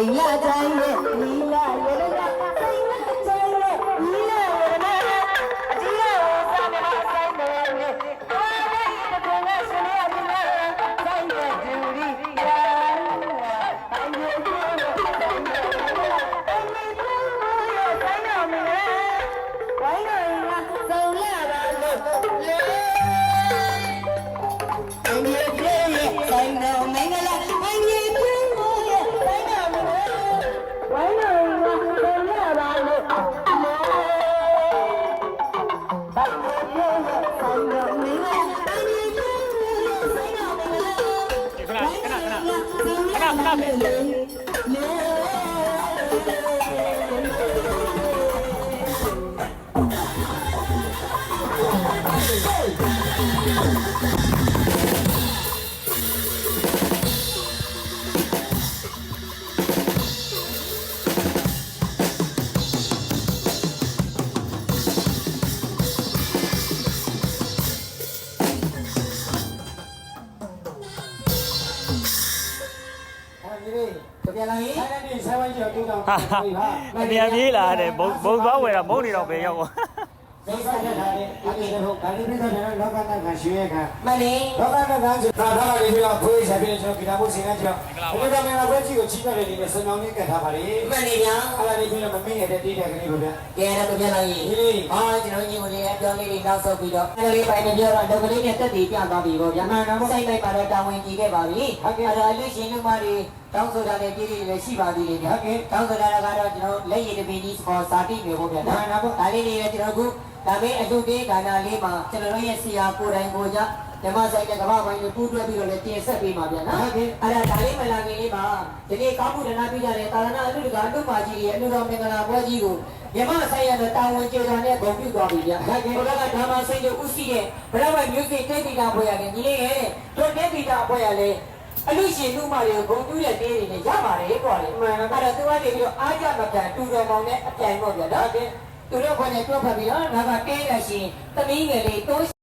စိန် ခ ဟာအမြန်ပြေးလာတယ်ဘုံဘုံသွားဝယ်တာမုန်းနေတော့ပဲရောက်သွားဒိဋ္ဌိနဲ့ထားတဲ့အကိတဲ့ဟုတ်ဒါလေးပြတဲ့လောကနာကရွှေခါမလေးလောကနာကဆိုတာထားပါလေပြီးတော့ခွေးဆိုင်ပြီးကျွန်တော်ဂီတာဘုတ်စင်ကကျွန်တော်ဒီကမင်္ဂလာပွဲကြီးကိုချီးပြတယ်ဒီနဲ့စံတော်လေးကတ်ထားပါလေမလေးညာအဲ့ဒါလေးပြီးတော့မမင်းနေတဲ့တိတဲ့ကလေးကိုဗျာကဲတော့ပြန်လာရင်ဒီလေးအာကျွန်တော်ညီမလေးအပြောလေးတွေနောက်ဆုတ်ပြီးတော့အဲ့လေးပိုင်းနဲ့ပြောတော့ဒုက္ခလေးနဲ့တက်တည်ပြသွားပြီပေါ့ဗျာမှန်တော့စိုက်လိုက်ပါတော့တာဝန်ကြီးခဲ့ပါပြီအဲ့တော့အလူရှင်လူမတွေတောင်းဆိုတာလည်းပြည်ပြည်လည်းရှိပါသေးတယ်ဗျာတောင်းဆိုတာကတော့ကျွန်တော်လက်ရည်တပင်းကြီးစပေါ်စာတိမျိုးပေါ့ဗျာဒါဒါလေးတွေလည်းကျွန်တော်ခုဒါပေအလူတေးကဏ္ဍလေးမှာကျွန်တော်တို့ရဲ့ဆရာကိုယ်တိုင်ကိုကြ ဓမ္မဆိုင်တဲ့ကမ္ဘာပိုင်းကိုပူးတွဲပြီးတော့လည်းတင်ဆက်ပေးပါဗျာနော်အဲ့ဒါဒါလေးမလာခင်လေးမှာဒီနေ့ကောင်းမှုဒနာပြကြတဲ့တာရဏအလူတကအလူပါကြီးရဲ့အလူတော်မင်္ဂလာပွဲကြီးကိုမြမဆိုင်ရတဲ့တာဝန်ကျေတော်နဲ့ဂုဏ်ပြုသွားပြီဗျာ။ဒါကဘုရားကဓမ္မစိတ်ကိုဥသိတဲ့ဘရမမျိုးစိတ်တေတိတာဘွယ်ရတယ်ညီလေးရဲ့တို့တေတိတာဘွယ်ရလေအလူရှင်လူမတွေကိုဂုဏ်ပြုတဲ့တေးတွေနဲ့ရပါတယ်ကွာလေ။မှန်ပါအဲ့တော့သူကနေပြီးတော့အားကြမကန်တူတော်မောင်နဲ့အပြိုင်ပေါ့ဗျာ။ဒါကသူတို့ခွနဲ့တွက်ဖက်ပြီးတော့ငါကတေးရရှင်သမီးငယ်လေးတိုး